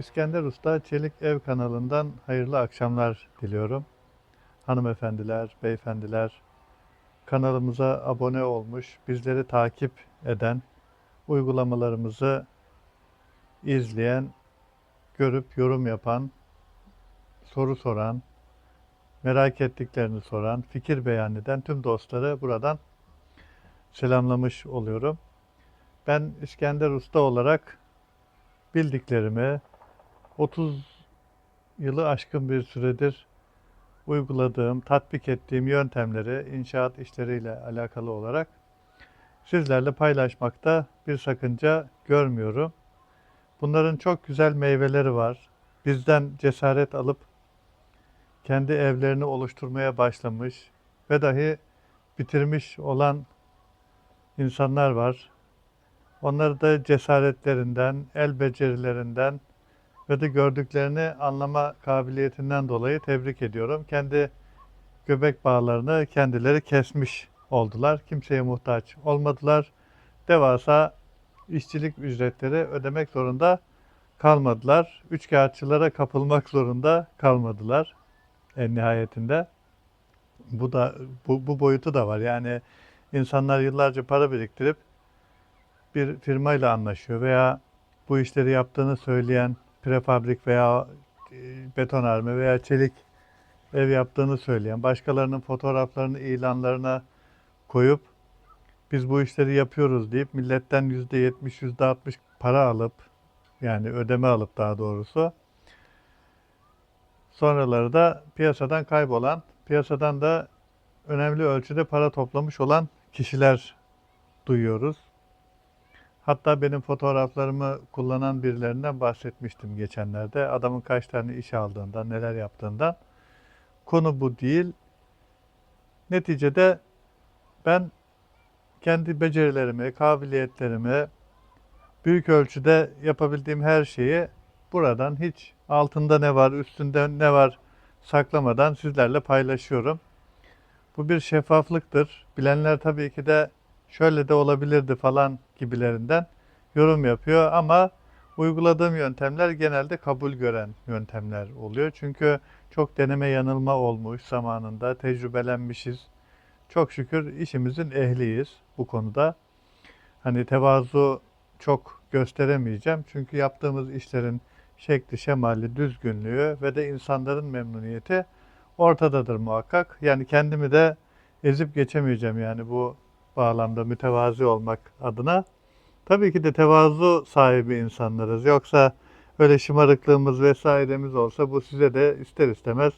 İskender Usta Çelik Ev kanalından hayırlı akşamlar diliyorum. Hanımefendiler, beyefendiler, kanalımıza abone olmuş, bizleri takip eden, uygulamalarımızı izleyen, görüp yorum yapan, soru soran, merak ettiklerini soran, fikir beyan eden tüm dostları buradan selamlamış oluyorum. Ben İskender Usta olarak bildiklerimi 30 yılı aşkın bir süredir uyguladığım, tatbik ettiğim yöntemleri inşaat işleriyle alakalı olarak sizlerle paylaşmakta bir sakınca görmüyorum. Bunların çok güzel meyveleri var. Bizden cesaret alıp kendi evlerini oluşturmaya başlamış ve dahi bitirmiş olan insanlar var. Onları da cesaretlerinden, el becerilerinden ve de gördüklerini anlama kabiliyetinden dolayı tebrik ediyorum. Kendi göbek bağlarını kendileri kesmiş oldular. Kimseye muhtaç olmadılar. Devasa işçilik ücretleri ödemek zorunda kalmadılar. Üçkağıtçılara kapılmak zorunda kalmadılar en nihayetinde. Bu da bu, bu boyutu da var. Yani insanlar yıllarca para biriktirip bir firmayla anlaşıyor veya bu işleri yaptığını söyleyen prefabrik veya e, betonarme veya çelik ev yaptığını söyleyen başkalarının fotoğraflarını ilanlarına koyup biz bu işleri yapıyoruz deyip milletten %70 %60 para alıp yani ödeme alıp daha doğrusu sonraları da piyasadan kaybolan piyasadan da önemli ölçüde para toplamış olan kişiler duyuyoruz. Hatta benim fotoğraflarımı kullanan birilerinden bahsetmiştim geçenlerde. Adamın kaç tane iş aldığından, neler yaptığından. Konu bu değil. Neticede ben kendi becerilerimi, kabiliyetlerimi, büyük ölçüde yapabildiğim her şeyi buradan hiç altında ne var, üstünde ne var saklamadan sizlerle paylaşıyorum. Bu bir şeffaflıktır. Bilenler tabii ki de şöyle de olabilirdi falan gibilerinden yorum yapıyor ama uyguladığım yöntemler genelde kabul gören yöntemler oluyor. Çünkü çok deneme yanılma olmuş zamanında, tecrübelenmişiz. Çok şükür işimizin ehliyiz bu konuda. Hani tevazu çok gösteremeyeceğim. Çünkü yaptığımız işlerin şekli, şemali, düzgünlüğü ve de insanların memnuniyeti ortadadır muhakkak. Yani kendimi de ezip geçemeyeceğim yani bu bağlamda mütevazi olmak adına. Tabii ki de tevazu sahibi insanlarız. Yoksa öyle şımarıklığımız vesairemiz olsa bu size de ister istemez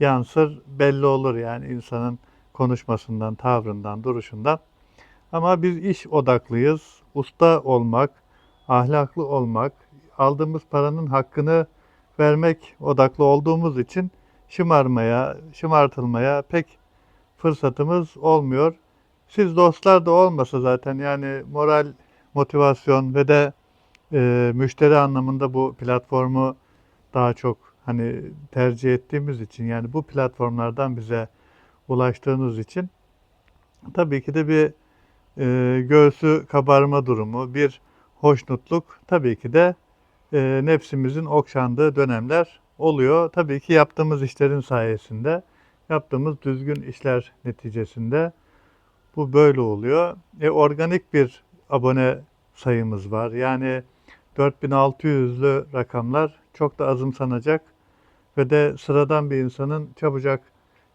yansır, belli olur yani insanın konuşmasından, tavrından, duruşundan. Ama biz iş odaklıyız. Usta olmak, ahlaklı olmak, aldığımız paranın hakkını vermek odaklı olduğumuz için şımarmaya, şımartılmaya pek fırsatımız olmuyor. Siz dostlar da olmasa zaten yani moral, motivasyon ve de e, müşteri anlamında bu platformu daha çok hani tercih ettiğimiz için yani bu platformlardan bize ulaştığınız için tabii ki de bir e, göğsü kabarma durumu, bir hoşnutluk tabii ki de e, nefsimizin okşandığı dönemler oluyor. Tabii ki yaptığımız işlerin sayesinde, yaptığımız düzgün işler neticesinde bu böyle oluyor. E, organik bir abone sayımız var. Yani 4600'lü rakamlar çok da azımsanacak ve de sıradan bir insanın çabucak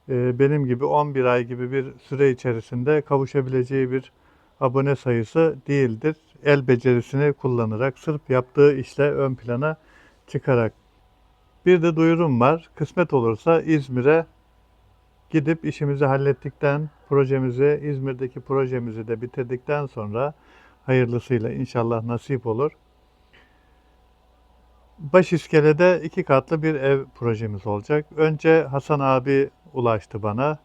e, benim gibi 11 ay gibi bir süre içerisinde kavuşabileceği bir abone sayısı değildir. El becerisini kullanarak, sırf yaptığı işle ön plana çıkarak. Bir de duyurum var. Kısmet olursa İzmir'e gidip işimizi hallettikten, projemizi, İzmir'deki projemizi de bitirdikten sonra hayırlısıyla inşallah nasip olur. Baş iskelede iki katlı bir ev projemiz olacak. Önce Hasan abi ulaştı bana.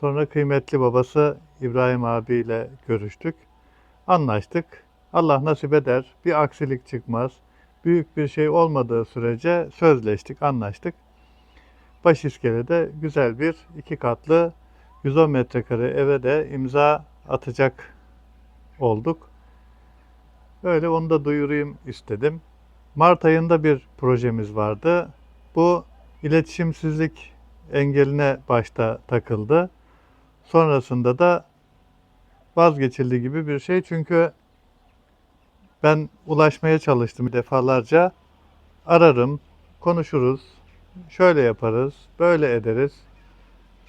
Sonra kıymetli babası İbrahim abiyle görüştük. Anlaştık. Allah nasip eder. Bir aksilik çıkmaz. Büyük bir şey olmadığı sürece sözleştik, anlaştık. Baş iskelede güzel bir iki katlı 110 metrekare eve de imza atacak olduk. Öyle onu da duyurayım istedim. Mart ayında bir projemiz vardı. Bu iletişimsizlik engeline başta takıldı. Sonrasında da vazgeçildi gibi bir şey. Çünkü ben ulaşmaya çalıştım defalarca. Ararım, konuşuruz, şöyle yaparız, böyle ederiz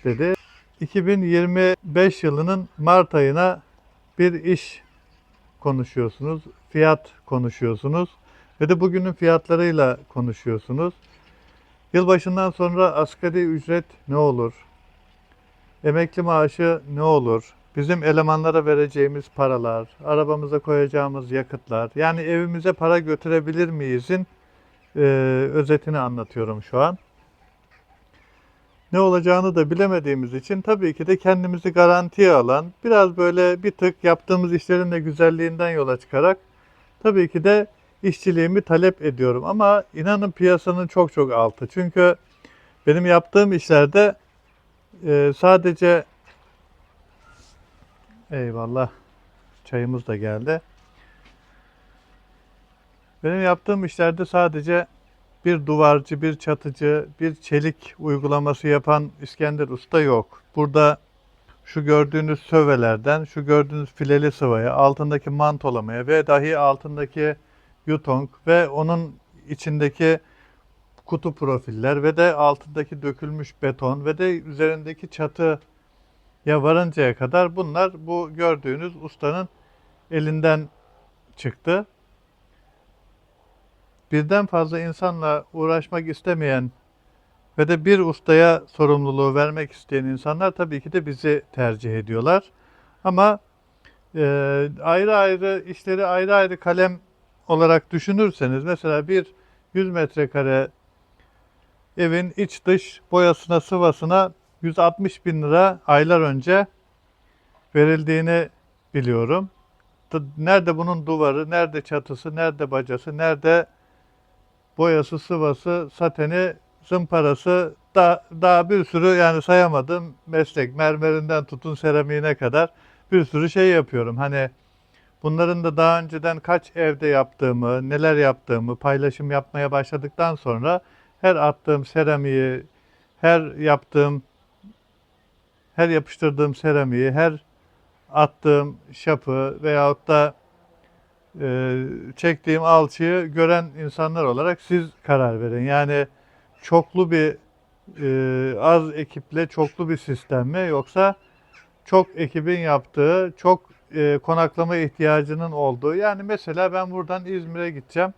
dedi. 2025 yılının Mart ayına bir iş konuşuyorsunuz, fiyat konuşuyorsunuz ve de bugünün fiyatlarıyla konuşuyorsunuz. Yılbaşından sonra asgari ücret ne olur? Emekli maaşı ne olur? Bizim elemanlara vereceğimiz paralar, arabamıza koyacağımız yakıtlar, yani evimize para götürebilir miyizin e, özetini anlatıyorum şu an. Ne olacağını da bilemediğimiz için tabii ki de kendimizi garantiye alan, biraz böyle bir tık yaptığımız işlerin de güzelliğinden yola çıkarak tabii ki de işçiliğimi talep ediyorum. Ama inanın piyasanın çok çok altı. Çünkü benim yaptığım işlerde e, sadece eyvallah çayımız da geldi. Benim yaptığım işlerde sadece bir duvarcı, bir çatıcı, bir çelik uygulaması yapan İskender Usta yok. Burada şu gördüğünüz sövelerden, şu gördüğünüz fileli sıvaya, altındaki mantolamaya ve dahi altındaki yutong ve onun içindeki kutu profiller ve de altındaki dökülmüş beton ve de üzerindeki çatıya varıncaya kadar bunlar bu gördüğünüz ustanın elinden çıktı birden fazla insanla uğraşmak istemeyen ve de bir ustaya sorumluluğu vermek isteyen insanlar tabii ki de bizi tercih ediyorlar. Ama e, ayrı ayrı işleri ayrı ayrı kalem olarak düşünürseniz mesela bir 100 metrekare evin iç dış boyasına sıvasına 160 bin lira aylar önce verildiğini biliyorum. Nerede bunun duvarı, nerede çatısı, nerede bacası, nerede boyası, sıvası, sateni, zımparası da, daha bir sürü yani sayamadım meslek mermerinden tutun seramiğine kadar bir sürü şey yapıyorum. Hani bunların da daha önceden kaç evde yaptığımı, neler yaptığımı paylaşım yapmaya başladıktan sonra her attığım seramiği, her yaptığım her yapıştırdığım seramiği, her attığım şapı veyahut da çektiğim alçıyı gören insanlar olarak siz karar verin. Yani çoklu bir e, az ekiple çoklu bir sistem mi yoksa çok ekibin yaptığı, çok e, konaklama ihtiyacının olduğu. Yani mesela ben buradan İzmir'e gideceğim.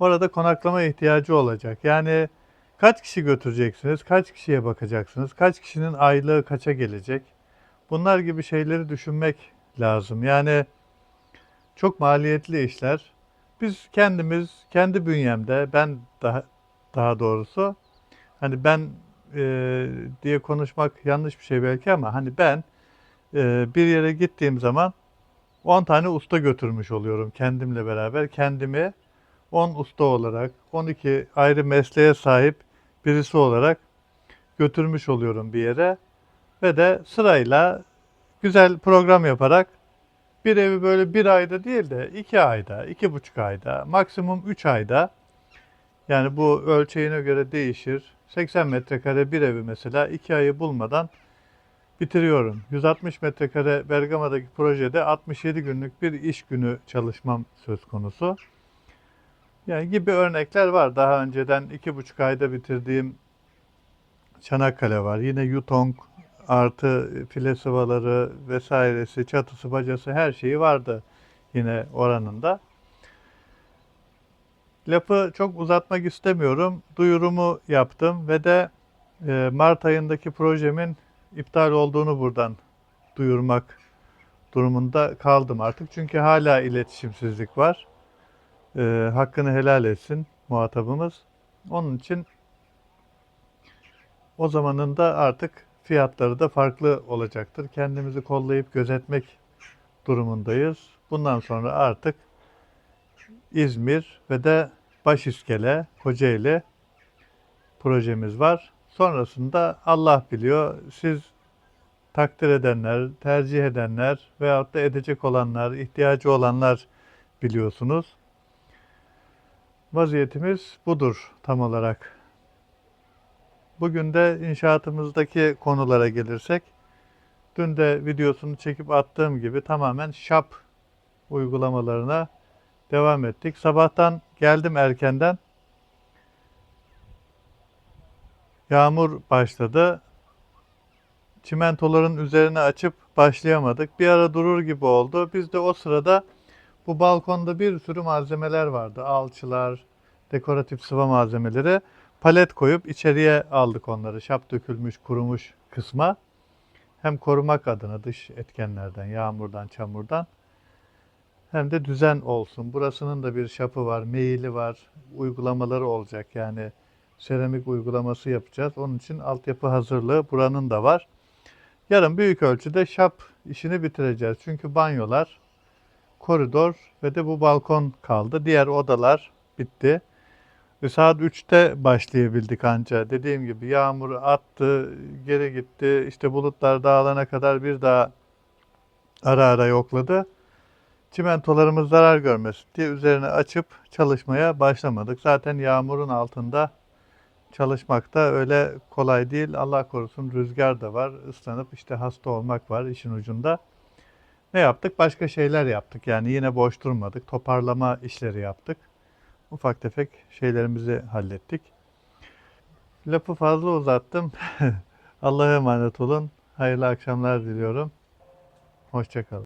Orada konaklama ihtiyacı olacak. Yani kaç kişi götüreceksiniz, kaç kişiye bakacaksınız, kaç kişinin aylığı kaça gelecek? Bunlar gibi şeyleri düşünmek lazım. Yani çok maliyetli işler. Biz kendimiz, kendi bünyemde, ben daha daha doğrusu hani ben e, diye konuşmak yanlış bir şey belki ama hani ben e, bir yere gittiğim zaman 10 tane usta götürmüş oluyorum kendimle beraber. Kendimi 10 usta olarak, 12 ayrı mesleğe sahip birisi olarak götürmüş oluyorum bir yere. Ve de sırayla güzel program yaparak bir evi böyle bir ayda değil de iki ayda, iki buçuk ayda, maksimum üç ayda yani bu ölçeğine göre değişir. 80 metrekare bir evi mesela iki ayı bulmadan bitiriyorum. 160 metrekare Bergama'daki projede 67 günlük bir iş günü çalışmam söz konusu. Yani gibi örnekler var. Daha önceden iki buçuk ayda bitirdiğim Çanakkale var. Yine Yutong artı file sıvaları vesairesi, çatısı, bacası her şeyi vardı yine oranında. Lafı çok uzatmak istemiyorum. Duyurumu yaptım ve de e, Mart ayındaki projemin iptal olduğunu buradan duyurmak durumunda kaldım artık. Çünkü hala iletişimsizlik var. E, hakkını helal etsin muhatabımız. Onun için o zamanında artık fiyatları da farklı olacaktır. Kendimizi kollayıp gözetmek durumundayız. Bundan sonra artık İzmir ve de Başiskele, Kocaeli projemiz var. Sonrasında Allah biliyor. Siz takdir edenler, tercih edenler veyahut da edecek olanlar, ihtiyacı olanlar biliyorsunuz. Vaziyetimiz budur tam olarak. Bugün de inşaatımızdaki konulara gelirsek, dün de videosunu çekip attığım gibi tamamen şap uygulamalarına devam ettik. Sabahtan geldim erkenden. Yağmur başladı. Çimentoların üzerine açıp başlayamadık. Bir ara durur gibi oldu. Biz de o sırada bu balkonda bir sürü malzemeler vardı. Alçılar, dekoratif sıva malzemeleri. Palet koyup içeriye aldık onları. Şap dökülmüş, kurumuş kısma. Hem korumak adına dış etkenlerden, yağmurdan, çamurdan hem de düzen olsun. Burasının da bir şapı var, meyili var, uygulamaları olacak. Yani seramik uygulaması yapacağız. Onun için altyapı hazırlığı buranın da var. Yarın büyük ölçüde şap işini bitireceğiz. Çünkü banyolar, koridor ve de bu balkon kaldı. Diğer odalar bitti. Ve saat 3'te başlayabildik anca. Dediğim gibi yağmur attı, geri gitti. İşte bulutlar dağılana kadar bir daha ara ara yokladı. Çimentolarımız zarar görmesin diye üzerine açıp çalışmaya başlamadık. Zaten yağmurun altında çalışmak da öyle kolay değil. Allah korusun rüzgar da var. Islanıp işte hasta olmak var işin ucunda. Ne yaptık? Başka şeyler yaptık. Yani yine boş durmadık. Toparlama işleri yaptık. Ufak tefek şeylerimizi hallettik. Lafı fazla uzattım. Allah'a emanet olun. Hayırlı akşamlar diliyorum. Hoşçakalın.